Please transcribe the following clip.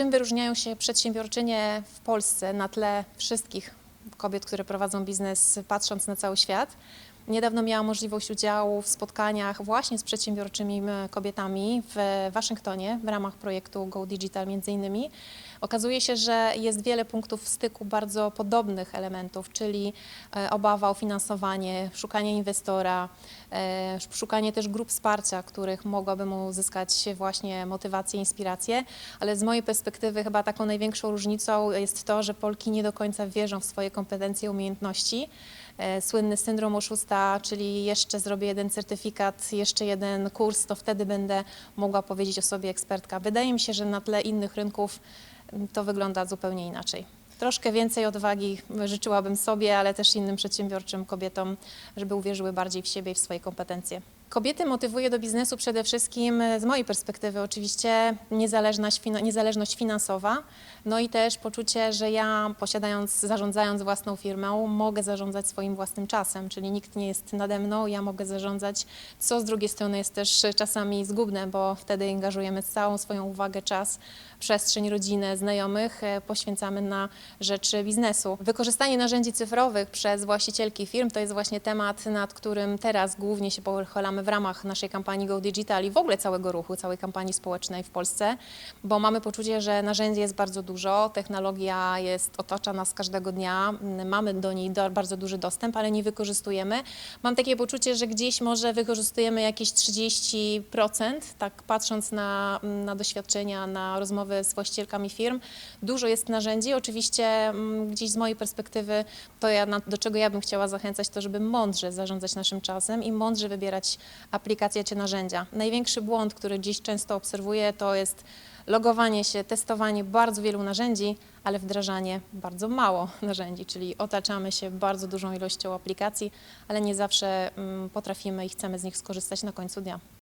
Czym wyróżniają się przedsiębiorczynie w Polsce na tle wszystkich kobiet, które prowadzą biznes, patrząc na cały świat? Niedawno miałam możliwość udziału w spotkaniach właśnie z przedsiębiorczymi kobietami w Waszyngtonie w ramach projektu Go Digital między innymi. Okazuje się, że jest wiele punktów styku bardzo podobnych elementów, czyli e, obawa o finansowanie, szukanie inwestora, e, szukanie też grup wsparcia, których mogłabym uzyskać właśnie motywację, inspirację, ale z mojej perspektywy chyba taką największą różnicą jest to, że Polki nie do końca wierzą w swoje kompetencje, umiejętności. E, Słynny syndrom oszusta, czyli jeszcze zrobię jeden certyfikat, jeszcze jeden kurs, to wtedy będę mogła powiedzieć o sobie ekspertka. Wydaje mi się, że na tle innych rynków m, to wygląda zupełnie inaczej. Troszkę więcej odwagi życzyłabym sobie, ale też innym przedsiębiorczym kobietom, żeby uwierzyły bardziej w siebie i w swoje kompetencje. Kobiety motywuje do biznesu przede wszystkim, e, z mojej perspektywy oczywiście, niezależność, fina- niezależność finansowa, no i też poczucie, że ja posiadając, zarządzając własną firmą, mogę zarządzać swoim własnym czasem, czyli nikt nie jest nade mną, ja mogę zarządzać, co z drugiej strony jest też czasami zgubne, bo wtedy angażujemy całą swoją uwagę, czas, przestrzeń, rodzinę, znajomych, e, poświęcamy na rzeczy biznesu. Wykorzystanie narzędzi cyfrowych przez właścicielki firm to jest właśnie temat, nad którym teraz głównie się pochylamy w ramach naszej kampanii Go Digital i w ogóle całego ruchu, całej kampanii społecznej w Polsce, bo mamy poczucie, że narzędzi jest bardzo dużo, technologia jest, otacza nas każdego dnia, mamy do niej bardzo duży dostęp, ale nie wykorzystujemy. Mam takie poczucie, że gdzieś może wykorzystujemy jakieś 30%, tak patrząc na, na doświadczenia, na rozmowy z właścicielkami firm. Dużo jest narzędzi, oczywiście mm, gdzieś z mojej perspektywy to ja, do czego ja bym chciała zachęcać, to żeby mądrze zarządzać naszym czasem i mądrze wybierać aplikacje czy narzędzia. Największy błąd, który dziś często obserwuję, to jest logowanie się, testowanie bardzo wielu narzędzi, ale wdrażanie bardzo mało narzędzi, czyli otaczamy się bardzo dużą ilością aplikacji, ale nie zawsze mm, potrafimy i chcemy z nich skorzystać na końcu dnia.